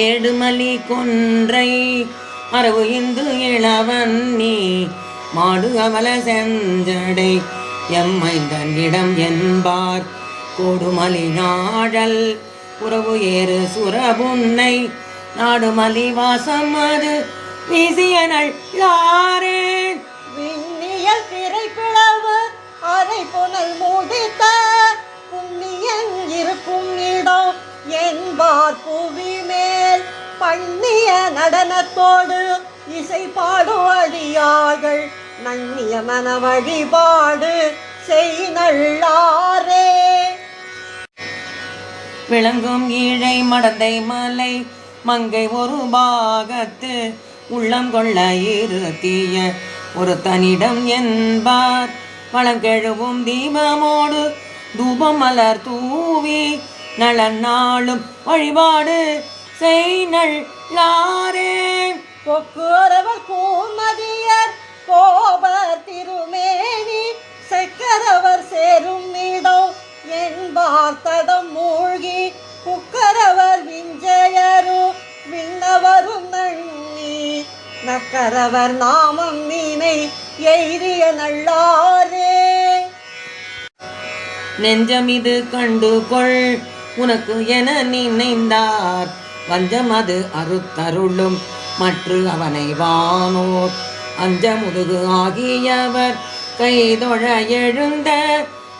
ஏடுமலி கொன்றை மரபு இந்து இளவன் நீ மாடு அவல செஞ்சடை எம்மைந்தன் இடம் என்பார். கோடுமலி நாழல் உறவு ஏறு சுரபுன்னை நாடுமலி வாசம் அது வீசிய நல்லாரே விண்ணியல் பிளவு அரை புனல் முடித்த புண்ணியன் இருக்கும் இடம் என்பார் புவி பண்ணிய நடனத்தோடு இசை பாடும் அடியார்கள். நன்னிய மன வழிபாடு செய் நல்லாரே. விளங்கும் ஈழை மடந்தை மலை மங்கை ஒரு பாகத்து உள்ளம் கொள்ள இருத்திய ஒரு தனிடம் என்பார். வளங்கெழுவும் தீபமோடு தூபம் மலர் தூவி நலன் நாளும் வழிபாடு செய் நல்லாரே பொக்குறவர் கூமதியர் கோபர் திருமேனி செக்கரவர் சேரும் இடம் என்பார் தடம் மூழ்கி குக்கரவர் விஞ்சயரும் விண்ணவரும் நன்னி. நக்கரவர் நாமம் நீனை எய்திய நல்லாரே. நெஞ்சம் இது கண்டு கொள் உனக்கு என நினைந்தார். வஞ்சம் அது அறுத்தருளும் மற்ற அவனை வானோர். அஞ்சமுதுகு ஆகியவர் கைதொழ எழுந்த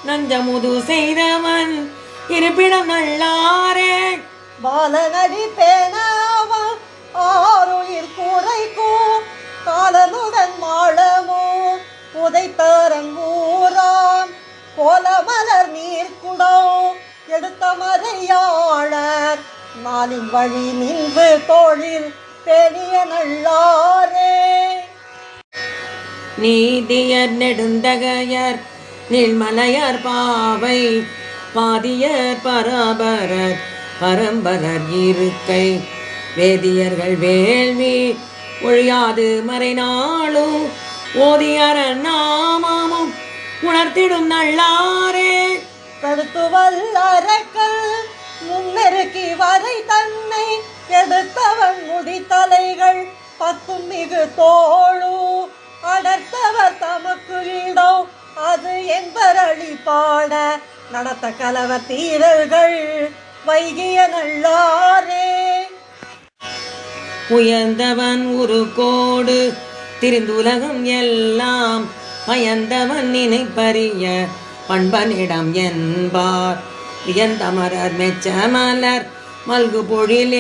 நஞ்சமுது செய்தவன் இருப்பிடம் நல்லாரே. பாலனடி பேனாவா ஆறுயிர் குறைக்கும் காலனுடன் மாளமோ புதைத்தரங்கூராம். கோலமலர் நீர்க்குடம் எடுத்த மறையாளர் நாளின் வழி நின்று தோழில் பெரிய நல்லாரே. நீதியர் நெடுந்தகையர் நீள்மலையர் பாவை பாதியர் பராபரர் பரம்பரர் இருக்கை. வேதியர்கள் வேள்வி ஒழியாது மறைநாளும் ஓதியர நாமமும் உணர்த்திடும் நல்லாரே. தடுத்து வல்லரக்கல் முன்னெருக்கி வரை தன்னை எடுத்தவன் முடித்தலைகள் பத்தும் மிகு தோழு அடர்த்தவர் தமக்கு இடம் அது என்பரளி பாட நடத்த கலவ தீரர்கள் வைகிய நல்லாரே. உயர்ந்தவன் ஒரு கோடு திரிந்துலகம் எல்லாம் பயந்தவன் நினைப்பறிய பண்பனிடம் என்பார். வியந்தமரர் மெச்சமலர் மல்கு பொழில்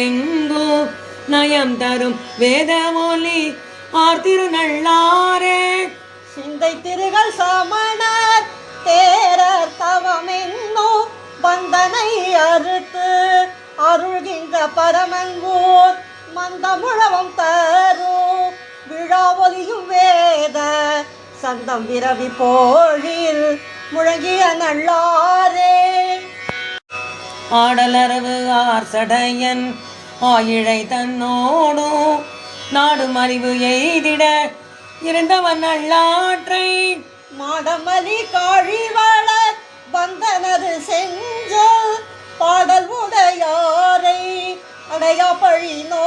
நயம் தரும் வேத ஒலி ஆர்த்திரு நல்லாரே சிந்தை திருகள் சமணர் தேரர் தவமென்னோ பந்தனை அறுத்து அருள்கின்ற பரமங்கூர் மந்தமுழவம் தரும் விழாவொலியும் வேத சந்தம் விரவி போழில் முழங்கிய நல்லாரே ஆடலரவு ஆர் சடையன் ஆயிழை தன்னோடும் நாடு மறிவு எய்திட இருந்தவன் நல்லாற்றை. மாடமலி காழிவளர் வந்தனது செஞ்சொல் பாடல் உடையாரை அடையா பழி நோ